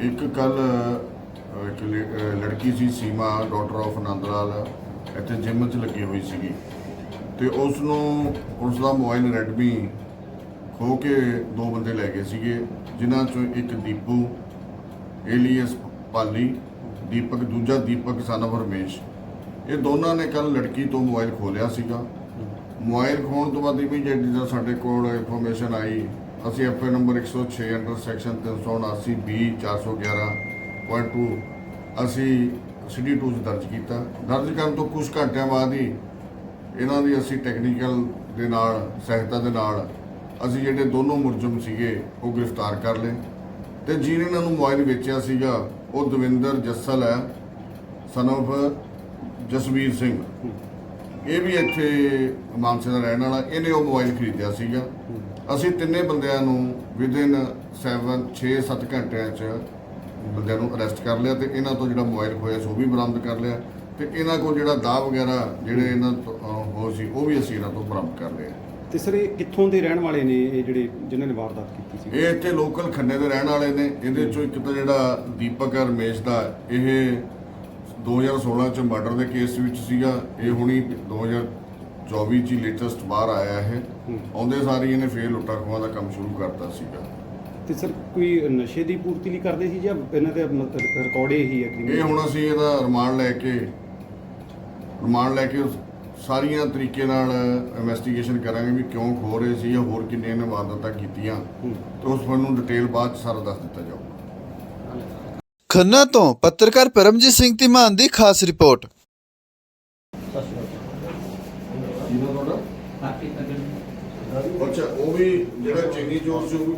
ਇੱਕ ਕੱਲ ਇੱਕ ਲ- ਲੜਕੀ ਸੀ ਸੀਮਾ ਡਾਟਰ ਆਫ ਆਨੰਦ ਲਾਲ ਇੱਥੇ ਜਿਮ 'ਚ ਲੱਗੀ ਹੋਈ ਸੀਗੀ। ਤੇ ਉਸ ਨੂੰ ਉਸ ਦਾ ਮੋਬਾਈਲ ਰੈਡਮੀ ਖੋ ਕੇ ਦੋ ਬੰਦੇ ਲੈ ਗਏ ਸੀਗੇ, ਜਿਨ੍ਹਾਂ ਚੋਂ ਇੱਕ ਦੀਪੂ, ਏਲੀਅਸ ਪਾਲੀ, ਦੀਪਕ, ਦੂਜਾ ਦੀਪਕ, son ਰਮੇਸ਼। ਇਹ ਦੋਨਾਂ ਨੇ ਕੱਲ ਲੜਕੀ ਤੋਂ ਮੋਬਾਈਲ ਖੋਲਿਆ ਸੀਗਾ। ਮੋਬਾਈਲ ਖੋਣ ਤੋਂ ਬਾਅਦ ਇਮੀਡੀਏਟ ਜਦੋਂ ਸਾਡੇ ਕੋਲ ਇਨਫੋਰਮੇਸ਼ਨ ਆਈ ਅਸੀਂ FA number 106 under section 379 B 411.2 ਅਸੀਂ ਸਿਟੀ 2 'ਚ ਦਰਜ ਕੀਤਾ। ਦਰਜ ਕਰਨ ਤੋਂ ਕੁਝ ਘੰਟਿਆਂ ਬਾਅਦ ਹੀ ਇਹਨਾਂ ਦੀ ਅਸੀਂ ਟੈਕਨੀਕਲ ਦੇ ਨਾਲ, ਸਹਾਇਤਾ ਦੇ ਨਾਲ ਅਸੀਂ ਜਿਹੜੇ ਦੋਨੋਂ ਮੁਲਜ਼ਮ ਸੀਗੇ, ਉਹ ਗ੍ਰਿਫਤਾਰ ਕਰ ਲਏ। ਤੇ ਜਿਹਨੇ ਇਹਨਾਂ ਨੂੰ ਮੋਬਾਈਲ ਵੇਚਿਆ ਸੀਗਾ, ਉਹ ਦਵਿੰਦਰ ਜੱਸਲ ਹੈ ਸਨ of ਜਸਵੀਰ ਸਿੰਘ। ਇਹ ਵੀ ਇੱਥੇ ਮਾਨਸੇ ਦਾ ਰਹਿਣ ਵਾਲਾ, ਇਹਨੇ ਉਹ ਮੋਬਾਈਲ ਖਰੀਦਿਆ ਸੀਗਾ। ਅਸੀਂ ਤਿੰਨੇ ਬੰਦਿਆਂ ਨੂੰ ਵਿਦਿਨ 7 6-7 ਘੰਟਿਆਂ 'ਚ ਬੰਦਿਆਂ ਨੂੰ ਅਰੈਸਟ ਕਰ ਲਿਆ ਤੇ ਇਹਨਾਂ ਤੋਂ ਜਿਹੜਾ ਮੋਬਾਈਲ ਖੋਇਆ ਸੀ ਉਹ ਵੀ ਬਰਾਮਦ ਕਰ ਲਿਆ ਤੇ ਇਹਨਾਂ ਕੋਲ ਜਿਹੜਾ ਦਾਅ ਵਗੈਰਾ ਜਿਹੜੇ ਇਹਨਾਂ ਤੋਂ ਹੋ ਸੀ ਉਹ ਵੀ ਅਸੀਂ ਇਹਨਾਂ ਤੋਂ ਬਰਾਮਦ ਕਰ ਲਿਆ। ਤੇ ਸਰ ਇਹ ਕਿੱਥੋਂ ਦੇ ਰਹਿਣ ਵਾਲੇ ਨੇ ਇਹ ਜਿਹੜੇ ਜਿਨ੍ਹਾਂ ਨੇ ਵਾਰਦਾਤ ਕੀਤੀ ਸੀ? ਇਹ ਇੱਥੇ ਲੋਕਲ ਖੰਨੇ ਦੇ ਰਹਿਣ ਵਾਲੇ ਨੇ। ਇਹਦੇ ਚੋਂ ਇੱਕ ਤਾਂ ਜਿਹੜਾ ਦੀਪਕ ਰਮੇਸ਼ ਦਾ ਇਹ 2016 ਚ ਮਰਡਰ ਦੇ ਕੇਸ ਵਿੱਚ ਸੀਗਾ। ਇਹ ਹੁਣੀ 2024 ਚ ਲੇਟੈਸਟ ਬਾਹਰ ਆਇਆ ਹੈ। ਆਉਂਦੇ ਸਾਰੀ ਇਹਨੇ ਫੇਰ ਲੁੱਟਾ ਖੋਹਾਂ ਦਾ ਕੰਮ ਸ਼ੁਰੂ ਕਰਤਾ ਸੀਗਾ। ਤੇ ਸਰ ਕੋਈ ਨਸ਼ੇ ਦੀ ਪੂਰਤੀ ਲਈ ਕਰਦੇ ਸੀ ਜਾਂ ਇਹਨਾਂ ਦੇ ਰਿਕਾਰਡ ਹੀ ਹੈ ਇਹ ਹੁਣ ਅਸੀਂ ਇਹਦਾ ਰਿਮਾਂਡ ਲੈ ਕੇ ਰਿਮਾਂਡ ਲੈ ਕੇ ਸਾਰੀਆਂ ਤਰੀਕੇ ਨਾਲ ਇਨਵੈਸਟੀਗੇਸ਼ਨ ਕਰਾਂਗੇ ਵੀ ਕਿਉਂ ਖੋ ਰਹੇ ਸੀ ਜਾਂ ਹੋਰ ਕਿੰਨੇ ਨੇ ਵਾਰਦਾਤਾਂ ਕੀਤੀਆਂ। ਤੇ ਉਸ ਨੂੰ ਡਿਟੇਲ ਬਾਅਦ ਚ ਸਾਰਾ ਦੱਸ ਦਿੱਤਾ ਜਾਊਗਾ। ਖੰਨਾ ਤੋਂ ਪੱਤਰਕਾਰ ਪਰਮਜੀਤ ਸਿੰਘ ਧੀਮਾਨ ਦੀ ਖਾਸ ਰਿਪੋਰਟ। ਜਿਹਨਾਂ ਤੁਹਾਡਾ? ਅੱਛਾ ਉਹ ਵੀ ਜਿਹੜਾ ਚੀਨੀ ਚੋਰ ਸੀ ਉਹ ਵੀ